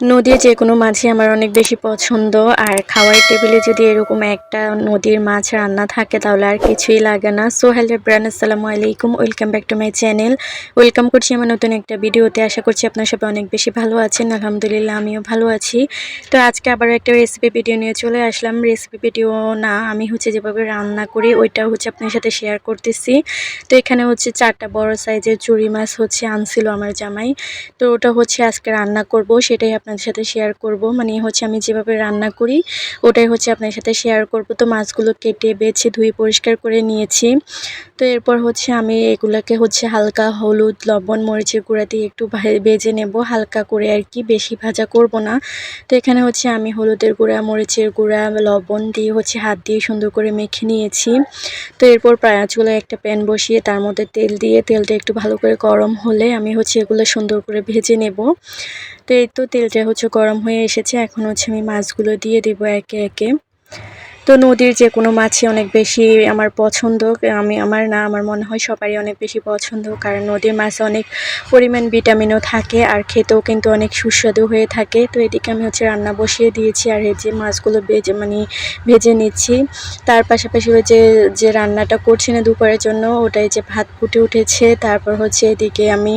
নদীর যে কোনো মাছই আমার অনেক বেশি পছন্দ। আর খাওয়ার টেবিলে যদি এরকম একটা নদীর মাছ রান্না থাকে তাহলে আর কিছুই লাগে না। সো হ্যালো ব্রান আসসালামু আলাইকুম। Welcome back to my channel welcome করছি আমার নতুন একটা ভিডিওতে। আশা করছি আপনার সবাই অনেক বেশি ভালো আছেন। আলহামদুলিল্লাহ, আমিও ভালো আছি। তো আজকে আবার একটা রেসিপি ভিডিও নিয়ে চলে আসলাম। রেসিপি ভিডিও না, আমি হচ্ছে যেভাবে রান্না করি ওইটা হচ্ছে আপনার সাথে শেয়ার করতেছি। তো এখানে হচ্ছে চারটা বড় সাইজের চুরি মাছ হচ্ছে আনছিল আমার জামাই। তো ওটা হচ্ছে আজকে রান্না করব, সেটাই আপনাদের সাথে শেয়ার করব। মানে হচ্ছে আমি যেভাবে রান্না করি, ওটাই হচ্ছে আপনার সাথে শেয়ার করব। তো মাছগুলো কেটে, বেছে, ধুয়ে, পরিষ্কার করে নিয়েছি। তো এরপর হচ্ছে আমি এগুলোকে হচ্ছে হালকা হলুদ, লবণ, মরিচের গুঁড়া দিয়ে একটু ভেজে নেব। হালকা করে আর কি, বেশি ভাজা করব না। তো এখানে হচ্ছে আমি হলুদের গুঁড়া, মরিচের গুঁড়া, লবণ দিয়ে হচ্ছে হাত দিয়ে সুন্দর করে মেখে নিয়েছি। তো এরপর চুলে একটা প্যান বসিয়ে তার মধ্যে তেল দিয়ে, তেলটা একটু ভালো করে গরম হলে আমি হচ্ছে এগুলো সুন্দর করে ভেজে নেব। তো এই তো তেলটা হচ্ছে গরম হয়ে এসেছে। এখন হচ্ছে আমি মাছগুলো দিয়ে দেবো একে একে। তো নদীর যে কোনো মাছই অনেক বেশি আমার পছন্দ। আমি, আমার না, আমার মনে হয় সবারই অনেক বেশি পছন্দ। কারণ নদীর মাছে অনেক পরিমাণ ভিটামিনও থাকে আর খেতেও কিন্তু অনেক সুস্বাদু হয়ে থাকে। তো এদিকে আমি হচ্ছে রান্না বসিয়ে দিয়েছি আর এই যে মাছগুলো ভেজে মানে ভেজে নিচ্ছি। তার পাশাপাশি যে যে রান্নাটা করছি না দুপুরের জন্য, ওটাই যে ভাত ফুটে উঠেছে। তারপর হচ্ছে এদিকে আমি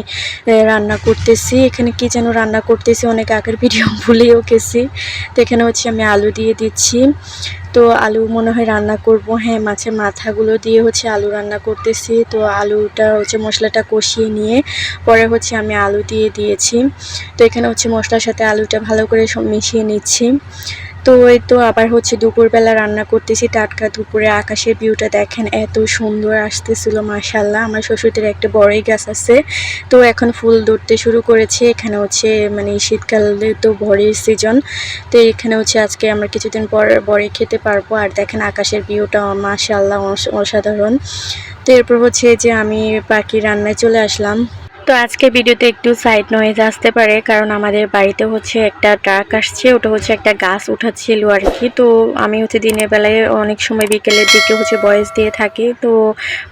রান্না করতেছি। এখানে কি যেন রান্না করতেছি, অনেক আগের ভিডিও ভুলেও গেছি। তো এখানে হচ্ছে আমি আলু দিয়ে দিচ্ছি। তো আলু মনে হয় রান্না করব। হ্যাঁ মাছের মাথাগুলো দিয়ে হচ্ছে আলু রান্না করতেছি। তো আলুটা হচ্ছে মশলাটা কষিয়ে নিয়ে পরে হচ্ছে আমি আলু দিয়ে দিয়েছি। তো এখানে হচ্ছে মশলার সাথে আলুটা ভালো করে মিশিয়ে নিচ্ছি। তো এই তো আবার হচ্ছে দুপুরবেলা রান্না করতেছি, টাটকা দুপুরে আকাশের ভিউটা দেখেন এত সুন্দর আসতেছিল মাশাল্লাহ আমার শ্বশুরদের একটা বড়ই গাছ আছে, তো এখন ফুল ধরতে শুরু করেছে। এখানে হচ্ছে মানে শীতকালে তো বড়ির সিজন তো এখানে হচ্ছে আজকে আমরা কিছুদিন পর বড়ি খেতে পারব। আর দেখেন আকাশের ভিউটা মাশাল্লাহ অস- অসাধারণ। তো এরপর হচ্ছে যে আমি পাখি রান্নায় চলে আসলাম। তো আজকে ভিডিওতে একটু সাইড নয়েজ আসতে পারে, কারণ আমাদের বাড়িতে হচ্ছে একটা ট্রাক আসছে, ওটা হচ্ছে একটা গাছ উঠাচ্ছিল আর কি। তো আমি হচ্ছে দিনের বেলায় অনেক সময় বিকেলের দিকে হচ্ছে বয়স দিয়ে থাকি, তো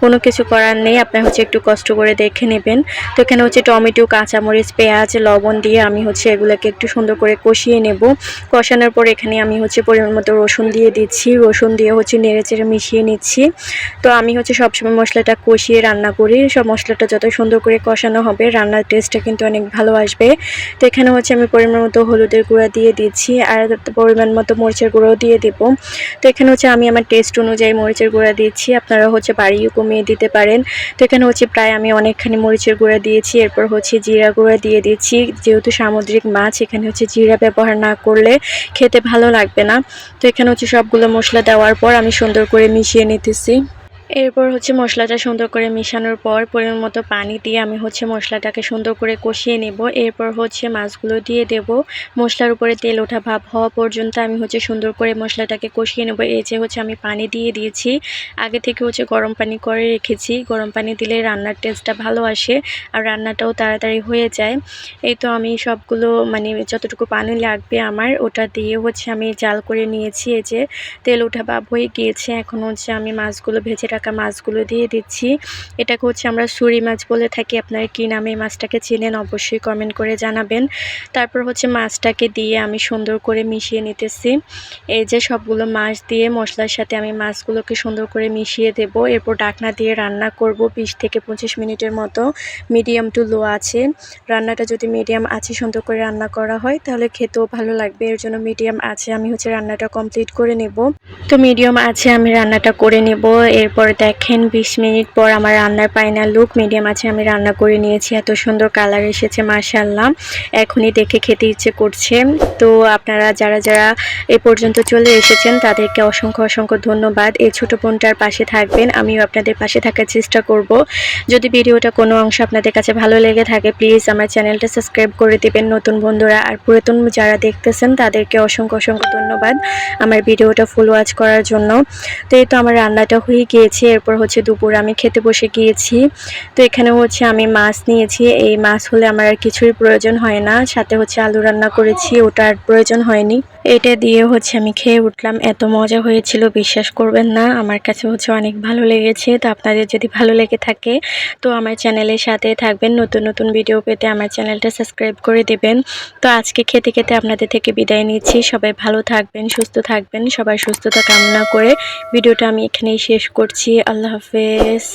কোনো কিছু করার নেই আপনার হচ্ছে একটু কষ্ট করে দেখে নেবেন। তো এখানে হচ্ছে টমেটো, কাঁচামরিচ, পেঁয়াজ, লবণ দিয়ে আমি হচ্ছে এগুলোকে একটু সুন্দর করে কষিয়ে নেব। কষানোর পর এখানে আমি হচ্ছে পরিমাণ মতো রসুন দিয়ে দিচ্ছি, রসুন দিয়ে হচ্ছে নেড়ে চেড়ে মিশিয়ে নিচ্ছি। তো আমি হচ্ছে সবসময় মশলাটা কষিয়ে রান্না করি, সব মশলাটা যত সুন্দর করে কষানো হবে, রান্নার টেস্টটা কিন্তু অনেক ভালো আসবে। তো এখানে হচ্ছে আমি পরিমাণ মতো হলুদের গুঁড়া দিয়ে দিচ্ছি আর পরিমাণ মতো মরিচের গুঁড়োও দিয়ে দেবো। তো এখানে হচ্ছে আমি আমার টেস্ট অনুযায়ী মরিচের গুঁড়া দিচ্ছি, আপনারা হচ্ছে বাড়িও কমিয়ে দিতে পারেন। তো এখানে হচ্ছে প্রায় আমি অনেকখানি মরিচের গুঁড়া দিয়েছি, এরপর হচ্ছে জিরা গুঁড়া দিয়ে দিচ্ছি। যেহেতু সামুদ্রিক মাছ, এখানে হচ্ছে জিরা ব্যবহার না করলে খেতে ভালো লাগবে না। তো এখানে হচ্ছে সবগুলো মশলা দেওয়ার পর আমি সুন্দর করে মিশিয়ে নিতেছি। এরপর হচ্ছে মশলাটা সুন্দর করে মিশানোর পর পরিমাণ মতো পানি দিয়ে আমি হচ্ছে মশলাটাকে সুন্দর করে কষিয়ে নেব। এরপর হচ্ছে মাছগুলো দিয়ে দেব। মশলার উপরে তেল ওঠা ভাব হওয়া পর্যন্ত আমি হচ্ছে সুন্দর করে মশলাটাকে কষিয়ে নেব। এই যে হচ্ছে আমি পানি দিয়ে দিয়েছি। আগে থেকে হচ্ছে গরম পানি করে রেখেছি। গরম পানি দিলে রান্নার টেস্টটা ভালো আসে আর রান্নাটাও তাড়াতাড়ি হয়ে যায়। এই তো আমি সবগুলো মানে যতটুকু পানি লাগবে আমার ওটা দিয়ে হচ্ছে আমি জাল করে নিয়েছি। এই যে তেল ওঠা ভাব হয়ে গিয়েছে। এখন হচ্ছে আমি মাছগুলো ভেজে রাখা মাছগুলো দিয়ে দিচ্ছি। এটাকে হচ্ছে আমরা সুরি মাছ বলে থাকি। আপনারা কী নামে মাছটাকে চেনেন অবশ্যই কমেন্ট করে জানাবেন। তারপর হচ্ছে মাছটাকে দিয়ে আমি সুন্দর করে মিশিয়ে নিতেছি। এই যে সবগুলো মাছ দিয়ে মশলার সাথে আমি মাছগুলোকে সুন্দর করে মিশিয়ে দেব। এরপর ডাকনা দিয়ে রান্না করব বিশ থেকে পঁচিশ মিনিটের মতো। মিডিয়াম টু লো আছে। রান্নাটা যদি মিডিয়াম আছে সুন্দর করে রান্না করা হয়, তাহলে খেতেও ভালো লাগবে। এর জন্য মিডিয়াম আছে, আমি হচ্ছে রান্নাটা কমপ্লিট করে নেব। তো মিডিয়াম আছে, আমি রান্নাটা করে নেব। এরপর দেখেন, বিশ মিনিট পর আমার রান্নার ফাইনাল লুক মিডিয়াম আছে, আমি রান্না করে নিয়েছি। এত সুন্দর কালার এসেছে মাশাল্লাহ এখনই দেখে খেতে ইচ্ছে করছে। তো আপনারা যারা যারা এ পর্যন্ত চলে এসেছেন, তাদেরকে অসংখ্য অসংখ্য ধন্যবাদ। এই ছোট বোনটার পাশে থাকবেন, আমিও আপনাদের পাশে থাকার চেষ্টা করব। যদি ভিডিওটা কোনো অংশ আপনাদের কাছে ভালো লেগে থাকে প্লিজ আমার চ্যানেলটা সাবস্ক্রাইব করে দিবেন, নতুন বন্ধুরা আর পুরাতন যারা দেখতেছেন, তাদেরকে অসংখ্য অসংখ্য ধন্যবাদ আমার ভিডিওটা ফুল ওয়াচ করার জন্য। তো এই তো আমার রান্নাটা হয়ে গিয়েছে। এরপর হচ্ছে দুপুর আমি খেতে বসে গিয়েছি। তো এখানে হচ্ছে আমি মাছ নিয়েছি। এই মাছ হলে আমার আর কিছুই প্রয়োজন হয় না। সাথে হচ্ছে আলু রান্না করেছি, ওটা আর প্রয়োজন হয়নি। এটা দিয়ে হচ্ছে আমি খেয়ে উঠলাম। এত মজা হয়েছিল, বিশ্বাস করবেন না। আমার কাছে হচ্ছে অনেক ভালো লেগেছে। তো আপনাদের যদি ভালো লেগে থাকে, তো আমার চ্যানেলের সাথে থাকবেন। নতুন নতুন ভিডিও পেতে আমার চ্যানেলটা সাবস্ক্রাইব করে দেবেন। তো আজকে খেতে খেতে আপনাদের থেকে বিদায় নিচ্ছি। সবাই ভালো থাকবেন, সুস্থ থাকবেন। সবাই সুস্থতা কামনা করে ভিডিওটা আমি এখানেই শেষ করছি। আল্লাহ হাফেজ।